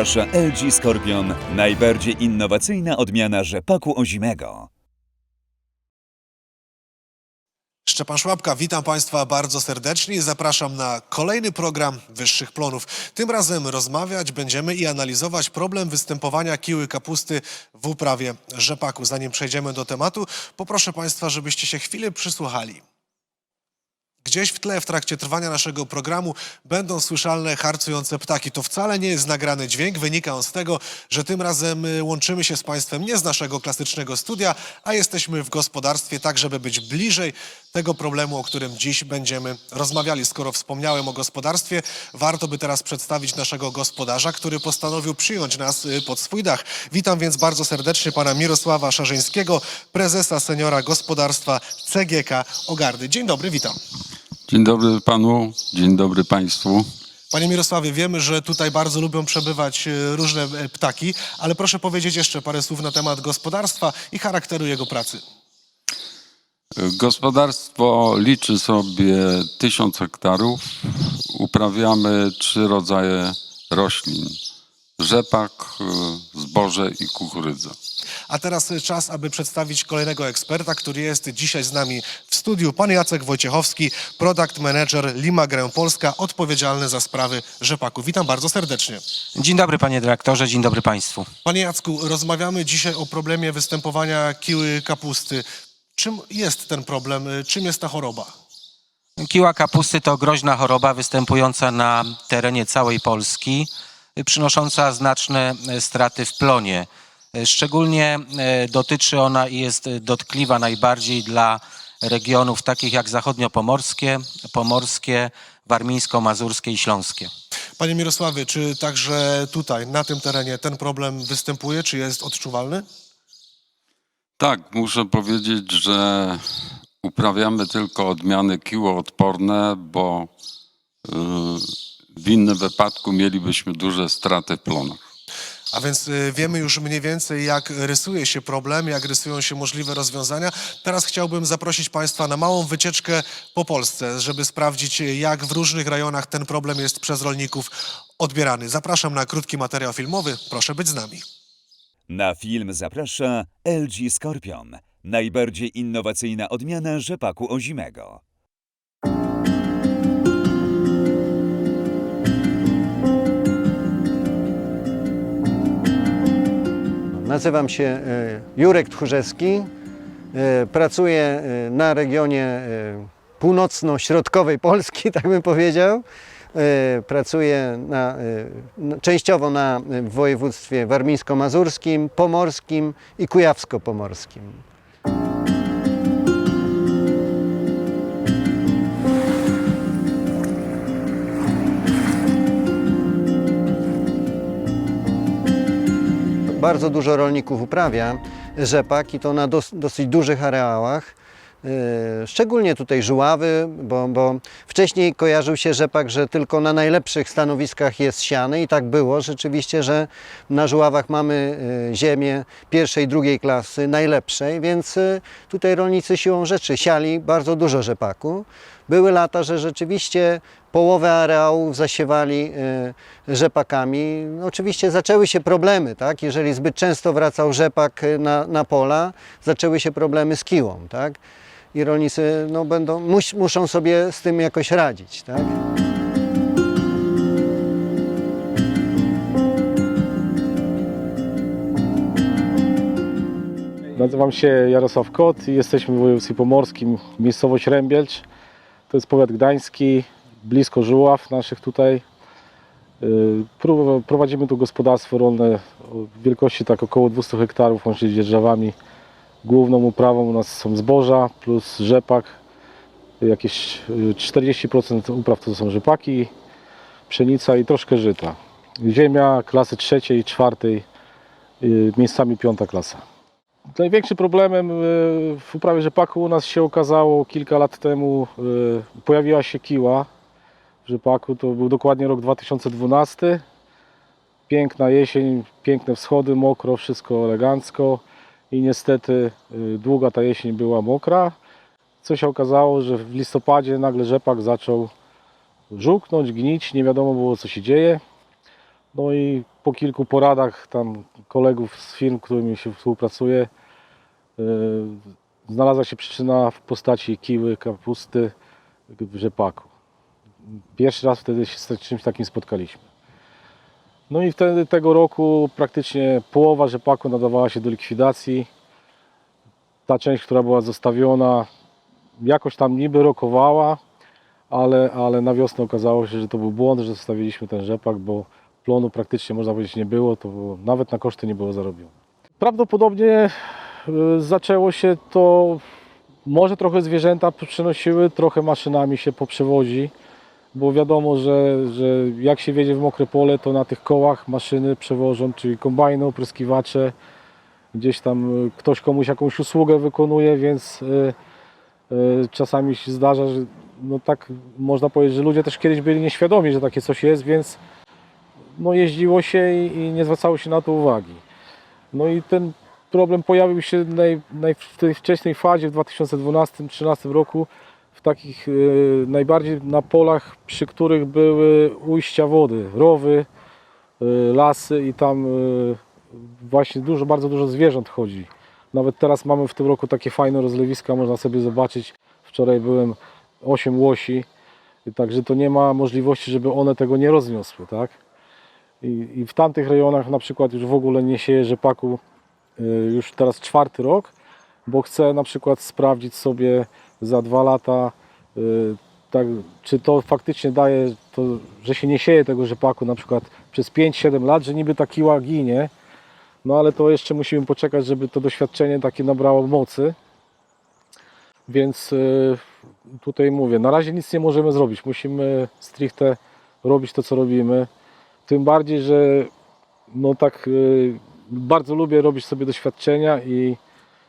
Zaprasza LG Scorpion, najbardziej innowacyjna odmiana rzepaku ozimego. Szczepan Szłapka, witam Państwa bardzo serdecznie i zapraszam na kolejny program Wyższych Plonów. Tym razem rozmawiać będziemy i analizować problem występowania kiły kapusty w uprawie rzepaku. Zanim przejdziemy do tematu, poproszę Państwa, żebyście się chwilę przysłuchali. Gdzieś w tle w trakcie trwania naszego programu będą słyszalne harcujące ptaki. To wcale nie jest nagrany dźwięk, wynika on z tego, że tym razem y, łączymy się z Państwem nie z naszego klasycznego studia, a jesteśmy w gospodarstwie tak, żeby być bliżej tego problemu, o którym dziś będziemy rozmawiali. Skoro wspomniałem o gospodarstwie, warto by teraz przedstawić naszego gospodarza, który postanowił przyjąć nas y, pod swój dach. Witam więc bardzo serdecznie pana Mirosława Szarzyńskiego, prezesa seniora gospodarstwa CGK Ogardy. Dzień dobry, witam. Dzień dobry panu, dzień dobry państwu. Panie Mirosławie, wiemy, że tutaj bardzo lubią przebywać e, różne e, ptaki, ale proszę powiedzieć jeszcze parę słów na temat gospodarstwa i charakteru jego pracy. Gospodarstwo liczy sobie tysiąc hektarów. Uprawiamy trzy rodzaje roślin: rzepak, y, zboże i kukurydzę. A teraz e, czas, aby przedstawić kolejnego eksperta, który jest dzisiaj z nami w studiu. Pan Jacek Wojciechowski, product manager Limagrę Polska, odpowiedzialny za sprawy rzepaku. Witam bardzo serdecznie. Dzień dobry panie dyrektorze, dzień dobry państwu. Panie Jacku, rozmawiamy dzisiaj o problemie występowania kiły kapusty. Czym jest ten problem? E, Czym jest ta choroba? Kiła kapusty to groźna choroba występująca na terenie całej Polski, przynosząca znaczne y, straty w plonie. Szczególnie y, dotyczy ona i jest dotkliwa najbardziej dla regionów takich jak zachodniopomorskie, pomorskie, warmińsko-mazurskie i śląskie. Panie Mirosławie, czy także tutaj, na tym terenie, ten problem występuje, czy jest odczuwalny? Tak, muszę powiedzieć, że uprawiamy tylko odmiany kiłoodporne, bo y, w innym wypadku mielibyśmy duże straty w plonach. A więc y, wiemy już mniej więcej, jak rysuje się problem, jak rysują się możliwe rozwiązania. Teraz chciałbym zaprosić Państwa na małą wycieczkę po Polsce, żeby sprawdzić, jak w różnych rejonach ten problem jest przez rolników odbierany. Zapraszam na krótki materiał filmowy. Proszę być z nami. Na film zaprasza LG Scorpion, najbardziej innowacyjna odmiana rzepaku ozimego. Nazywam się e, Jurek Tchórzewski. E, Pracuję e, na regionie północno-środkowej Polski, tak bym powiedział. Pracuję na, częściowo na w województwie warmińsko-mazurskim, pomorskim i kujawsko-pomorskim. Bardzo dużo rolników uprawia rzepak i to na dos, dosyć dużych areałach. Yy, Szczególnie tutaj żuławy, bo, bo wcześniej kojarzył się rzepak, że tylko na najlepszych stanowiskach jest siany i tak było rzeczywiście, że na żuławach mamy yy, ziemię pierwszej, drugiej klasy, najlepszej, więc yy, tutaj rolnicy siłą rzeczy siali bardzo dużo rzepaku. Były lata, że rzeczywiście połowę areałów zasiewali y, rzepakami. Oczywiście zaczęły się problemy, tak? Jeżeli zbyt często wracał rzepak y, na, na pola, zaczęły się problemy z kiłą, tak? I rolnicy no, będą, mus, muszą sobie z tym jakoś radzić, tak? Nazywam się Jarosław Kot i jesteśmy w województwie pomorskim, miejscowość Rębielcz. To jest powiat gdański, blisko Żuław naszych tutaj. Pró- Prowadzimy tu gospodarstwo rolne wielkości tak około 200 hektarów, łącznie z dzierżawami. Główną uprawą u nas są zboża plus rzepak. Jakieś yy, 40% upraw to są rzepaki, pszenica i troszkę żyta. Ziemia klasy trzeciej czwartej, yy, miejscami piąta klasa. Największym problemem y, w uprawie rzepaku u nas się okazało kilka lat temu, y, pojawiła się kiła w rzepaku, to był dokładnie rok 2012. Piękna jesień, piękne wschody, mokro, wszystko elegancko i niestety y, długa ta jesień była mokra. Co się okazało, że w listopadzie nagle rzepak zaczął żółknąć, gnić, nie wiadomo było co się dzieje. No i po kilku poradach tam kolegów z firm, którymi się współpracuje, yy, znalazła się przyczyna w postaci kiły, kapusty rzepaku. Pierwszy raz wtedy się z czymś takim spotkaliśmy. No i wtedy tego roku praktycznie połowa rzepaku nadawała się do likwidacji. Ta część, która była zostawiona, jakoś tam niby rokowała, ale, ale na wiosnę okazało się, że to był błąd, że zostawiliśmy ten rzepak, bo plonu praktycznie można powiedzieć nie było, to nawet na koszty nie było zarobione. Prawdopodobnie y, zaczęło się to, może trochę zwierzęta przynosiły, trochę maszynami się poprzewozi, bo wiadomo, że, że jak się wiedzie w mokre pole, to na tych kołach maszyny przewożą, czyli kombajny, opryskiwacze, gdzieś tam y, ktoś komuś jakąś usługę wykonuje, więc y, czasami się zdarza, że no tak można powiedzieć, że ludzie też kiedyś byli nieświadomi, że takie coś jest, więc no jeździło się i, i nie zwracało się na to uwagi. No i ten problem pojawił się naj, naj, w tej wcześniej fazie w 2012-2013 roku w takich y, najbardziej na polach, przy których były ujścia wody, rowy, y, lasy i tam y, właśnie dużo, bardzo dużo zwierząt chodzi. Nawet teraz mamy w tym roku takie fajne rozlewiska, można sobie zobaczyć. Wczoraj byłem 8 łosi, także to nie ma możliwości, żeby one tego nie rozniosły, tak? I, I w tamtych rejonach na przykład już w ogóle nie sieje rzepaku y, już teraz czwarty rok, bo chcę na przykład sprawdzić sobie za dwa lata, y, tak, czy to faktycznie daje, to, że się nie sieje tego rzepaku na przykład przez 5-7 lat, że niby ta kiła ginie, no ale to jeszcze musimy poczekać, żeby to doświadczenie takie nabrało mocy. Więc y, tutaj mówię, na razie nic nie możemy zrobić. Musimy stricte robić to, co robimy. Tym bardziej, że no tak y, bardzo lubię robić sobie doświadczenia i,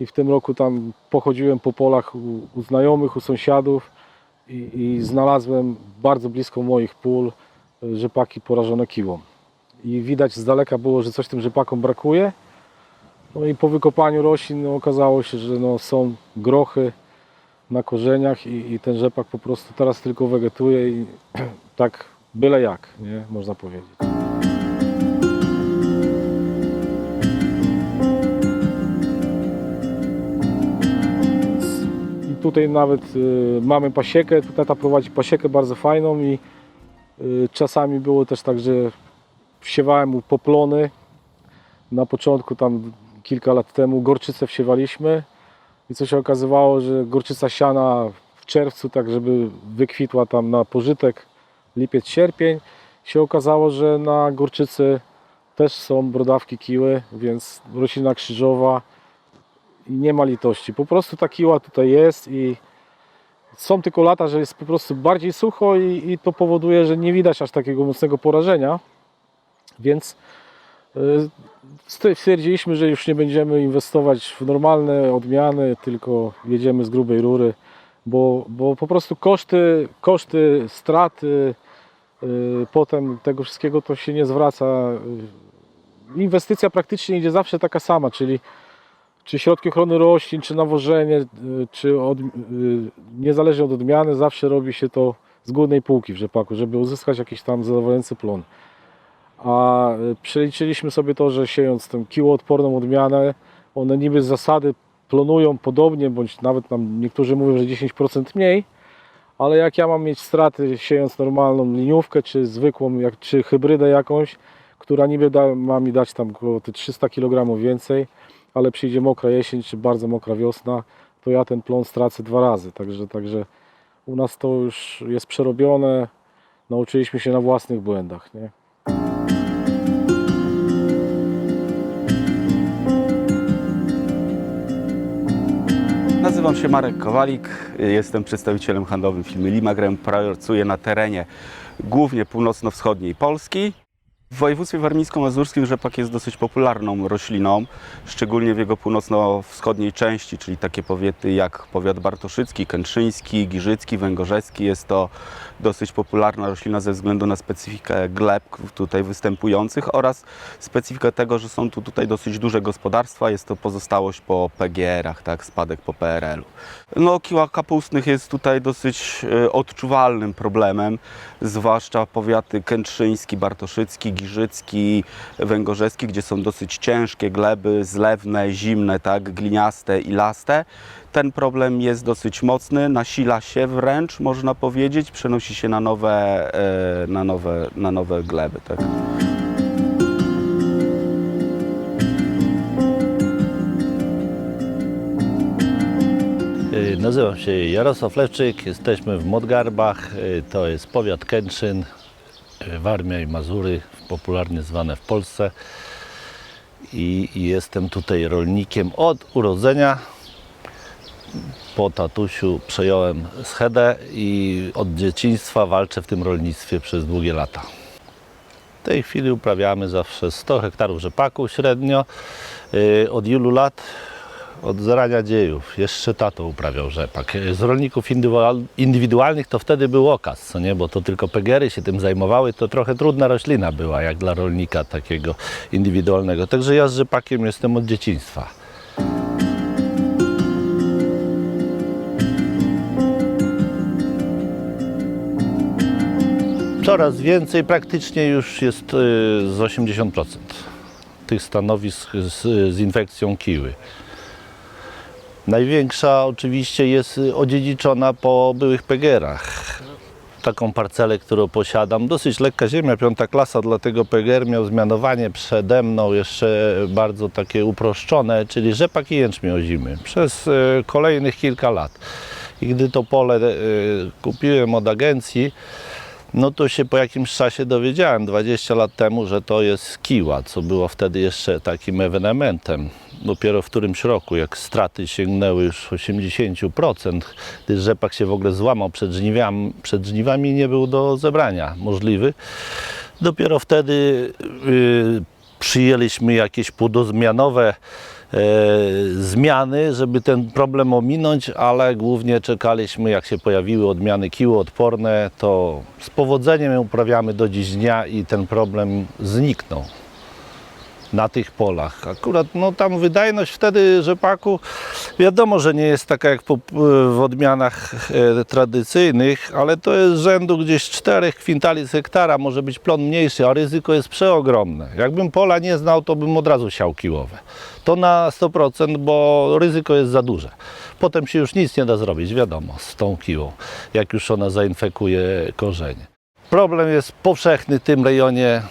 i w tym roku tam pochodziłem po polach u, u znajomych, u sąsiadów i, i znalazłem bardzo blisko moich pól y, rzepaki porażone kiłą. I widać z daleka było, że coś tym rzepakom brakuje. No i po wykopaniu roślin no, okazało się, że no, są grochy na korzeniach i, i ten rzepak po prostu teraz tylko wegetuje i tak byle jak, nie? można powiedzieć. I tutaj nawet y, mamy pasiekę, tutaj tata prowadzi pasiekę bardzo fajną i y, czasami było też tak, że wsiewałem mu poplony. Na początku tam kilka lat temu gorczycę wsiewaliśmy i co się okazywało, że gorczyca siana w czerwcu, tak żeby wykwitła tam na pożytek lipiec, sierpień, się okazało, że na gorczycy też są brodawki kiły, więc roślina krzyżowa i nie ma litości. Po prostu ta kiła tutaj jest i są tylko lata, że jest po prostu bardziej sucho i, i to powoduje, że nie widać aż takiego mocnego porażenia. Więc y, st- stwierdziliśmy, że już nie będziemy inwestować w normalne odmiany, tylko jedziemy z grubej rury, bo, bo po prostu koszty, koszty straty, y, potem tego wszystkiego to się nie zwraca. Y, Inwestycja praktycznie idzie zawsze taka sama, czyli czy środki ochrony roślin, czy nawożenie, y, czy od, y, niezależnie od odmiany, zawsze robi się to z górnej półki w rzepaku, żeby uzyskać jakiś tam zadowalający plon. A przeliczyliśmy sobie to, że siejąc tę kiłoodporną odmianę, one niby z zasady plonują podobnie, bądź nawet nam niektórzy mówią, że 10% mniej, ale jak ja mam mieć straty siejąc normalną liniówkę, czy zwykłą, jak, czy hybrydę jakąś, która niby da, ma mi dać tam około te 300 kg więcej, ale przyjdzie mokra jesień, czy bardzo mokra wiosna, to ja ten plon stracę dwa razy. Także, także u nas to już jest przerobione, nauczyliśmy się na własnych błędach. Nie? Nazywam się Marek Kowalik, jestem przedstawicielem handlowym firmy Limagrem. Pracuję na terenie głównie północno-wschodniej Polski. W województwie warmińsko-mazurskim rzepak jest dosyć popularną rośliną, szczególnie w jego północno-wschodniej części, czyli takie powiaty jak powiat bartoszycki, kętrzyński, giżycki, węgorzecki. Jest to dosyć popularna roślina ze względu na specyfikę gleb tutaj występujących oraz specyfikę tego, że są tu tutaj dosyć duże gospodarstwa. Jest to pozostałość po PGR-ach, tak, spadek po PRL-u. No, kiła kapustnych jest tutaj dosyć e, odczuwalnym problemem, zwłaszcza powiaty kętrzyński, bartoszycki, Giżycki, Węgorzewski, gdzie są dosyć ciężkie gleby, zlewne, zimne, tak, gliniaste i laste. Ten problem jest dosyć mocny, nasila się wręcz, można powiedzieć, przenosi się na nowe, e, na nowe, na nowe gleby. Tak. Y, Nazywam się Jarosław Lewczyk, jesteśmy w Modgarbach, y, to jest powiat Kętrzyn, Warmia i Mazury, popularnie zwane w Polsce. I, jestem tutaj rolnikiem od urodzenia. Po tatusiu przejąłem schedę i od dzieciństwa walczę w tym rolnictwie przez długie lata. W tej chwili uprawiamy zawsze 100 hektarów rzepaku średnio. Y, Od ilu lat od zarania dziejów. Jeszcze tato uprawiał rzepak. Z rolników indywidual- indywidualnych to wtedy był okaz, co nie? Bo to tylko pegery się tym zajmowały. To trochę trudna roślina była, jak dla rolnika takiego indywidualnego. Także ja z rzepakiem jestem od dzieciństwa. Coraz więcej, praktycznie już jest y, z 80% tych stanowisk z, z infekcją kiły. Największa oczywiście jest y, odziedziczona po byłych pegerach. Taką parcelę, którą posiadam, dosyć lekka ziemia, piąta klasa, dlatego peger miał zmianowanie przede mną jeszcze bardzo takie uproszczone, czyli rzepak i jęczmień ozimy przez y, kolejnych kilka lat. I gdy to pole y, kupiłem od agencji, no to się po jakimś czasie dowiedziałem 20 lat temu, że to jest kiła, co było wtedy jeszcze takim ewenementem. Dopiero w którymś roku, jak straty sięgnęły już 80%, gdy rzepak się w ogóle złamał przed żniwiami, przed żniwami nie był do zebrania możliwy. Dopiero wtedy y, przyjęliśmy jakieś płodozmianowe e, zmiany, żeby ten problem ominąć, ale głównie czekaliśmy, jak się pojawiły odmiany kiły odporne, to z powodzeniem je uprawiamy do dziś dnia i ten problem zniknął na tych polach. Akurat no, tam wydajność wtedy rzepaku wiadomo, że nie jest taka jak w odmianach e, tradycyjnych, ale to jest rzędu gdzieś 4 kwintali z hektara, może być plon mniejszy, a ryzyko jest przeogromne. Jakbym pola nie znał, to bym od razu siał kiłowe. To na 100%, bo ryzyko jest za duże. Potem się już nic nie da zrobić, wiadomo, z tą kiłą, jak już ona zainfekuje korzenie. Problem jest powszechny w tym rejonie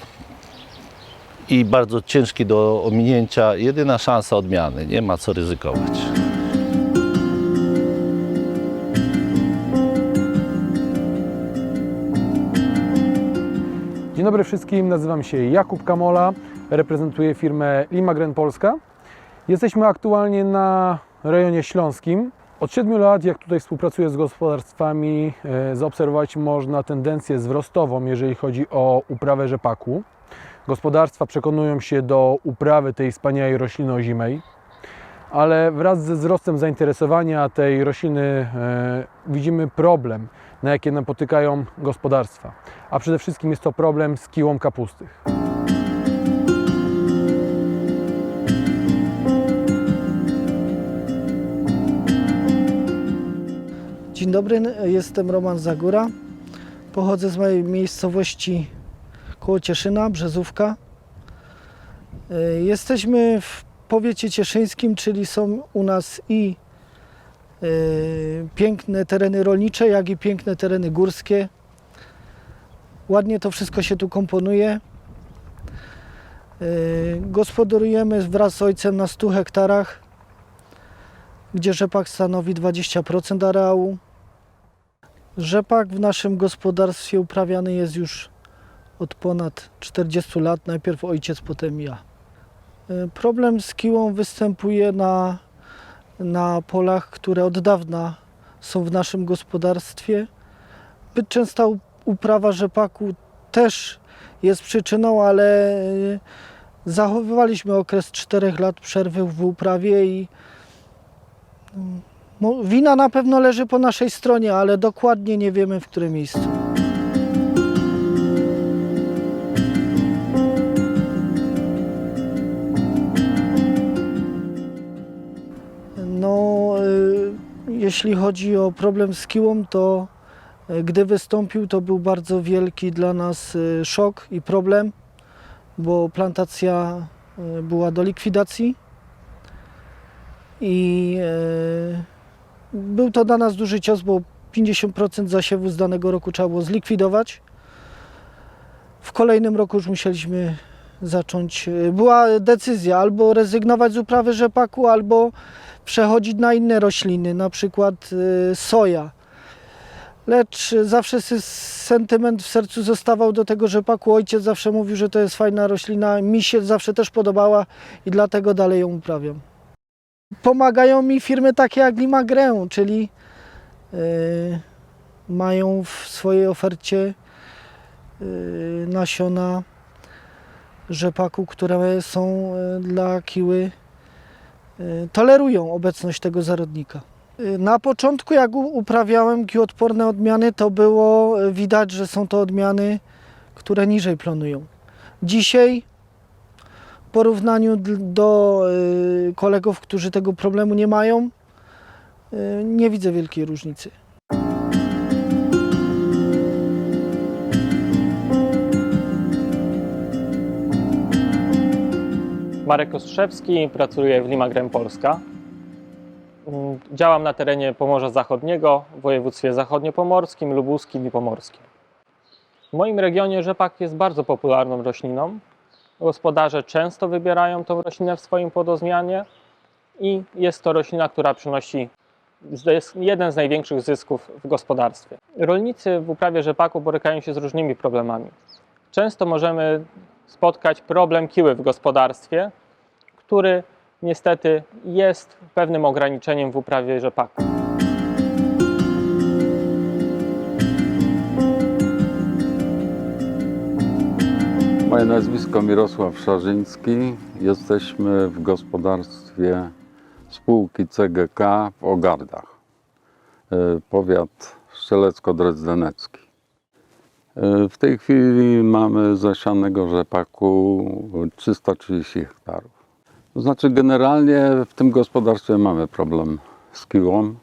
i bardzo ciężki do ominięcia. Jedyna szansa odmiany, nie ma co ryzykować. Dzień dobry wszystkim, nazywam się Jakub Kamola, reprezentuję firmę Limagren Polska. Jesteśmy aktualnie na rejonie śląskim. Od 7 lat, jak tutaj współpracuję z gospodarstwami, e, zaobserwować można tendencję wzrostową, jeżeli chodzi o uprawę rzepaku. Gospodarstwa przekonują się do uprawy tej wspaniałej rośliny ozimej, ale wraz ze wzrostem zainteresowania tej rośliny e, widzimy problem, na jakie napotykają gospodarstwa. A przede wszystkim jest to problem z kiłą kapusty. Dzień dobry, jestem Roman Zagóra. Pochodzę z mojej miejscowości koło Cieszyna, Brzezówka. Y, Jesteśmy w powiecie cieszyńskim, czyli są u nas i y, piękne tereny rolnicze, jak i piękne tereny górskie. Ładnie to wszystko się tu komponuje. Y, Gospodarujemy wraz z ojcem na 100 hektarach, gdzie rzepak stanowi 20% areału. Rzepak w naszym gospodarstwie uprawiany jest już od ponad 40 lat. Najpierw ojciec, potem ja. Y, Problem z kiłą występuje na, na polach, które od dawna są w naszym gospodarstwie. Zbyt częsta uprawa rzepaku też jest przyczyną, ale y, zachowywaliśmy okres 4 lat przerwy w uprawie i no, wina na pewno leży po naszej stronie, ale dokładnie nie wiemy w którym miejscu. Jeśli chodzi o problem z kiłą, to y, gdy wystąpił, to był bardzo wielki dla nas y, szok i problem, bo plantacja e, była do likwidacji i e, był to dla nas duży cios, bo 50% zasiewu z danego roku trzeba było zlikwidować. W kolejnym roku już musieliśmy zacząć. e, Była decyzja albo rezygnować z uprawy rzepaku, albo przechodzić na inne rośliny, na przykład e, soja. Lecz zawsze sentyment w sercu zostawał do tego rzepaku. Ojciec zawsze mówił, że to jest fajna roślina. Mi się zawsze też podobała i dlatego dalej ją uprawiam. Pomagają mi firmy takie jak Limagrę, czyli e, mają w swojej ofercie e, nasiona rzepaku, które są e, dla kiły, e, tolerują obecność tego zarodnika. E, Na początku, jak uprawiałem kiłodporne odmiany, to było widać, że są to odmiany, które niżej plonują. Dzisiaj, w porównaniu do kolegów, którzy tego problemu nie mają, nie widzę wielkiej różnicy. Marek Ostrzewski, pracuję w Limagrem Polska. Mm, Działam na terenie Pomorza Zachodniego, w województwie zachodniopomorskim, lubuskim i pomorskim. W moim regionie rzepak jest bardzo popularną rośliną. Gospodarze często wybierają tą roślinę w swoim płodozmianie i jest to roślina, która przynosi jeden z największych zysków w gospodarstwie. Rolnicy w uprawie rzepaku borykają się z różnymi problemami. Często możemy spotkać problem kiły w gospodarstwie, który niestety jest pewnym ograniczeniem w uprawie rzepaku. Moje nazwisko Mirosław Szarzyński. Jesteśmy w gospodarstwie spółki CGK w Ogardach, e, powiat strzelecko-drezdenecki. E, W tej chwili mamy zasianego rzepaku 330 hektarów. To znaczy generalnie w tym gospodarstwie mamy problem z kiłą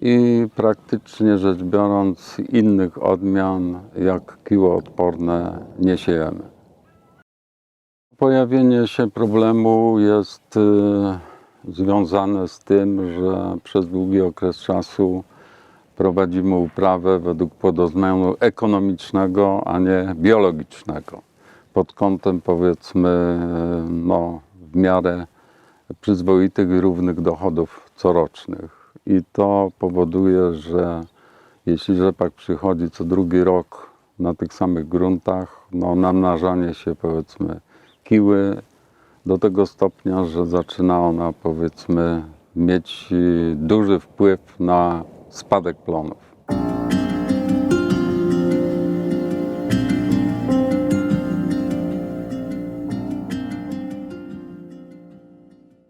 i praktycznie rzecz biorąc innych odmian jak kiłoodporne nie siejemy. Pojawienie się problemu jest y, związane z tym, że przez długi okres czasu prowadzimy uprawę według płodozmianu ekonomicznego, a nie biologicznego. Pod kątem powiedzmy y, no, w miarę przyzwoitych i równych dochodów corocznych. I to powoduje, że jeśli rzepak przychodzi co drugi rok na tych samych gruntach, no namnażanie się powiedzmy kiły do tego stopnia, że zaczyna ona powiedzmy mieć duży wpływ na spadek plonów.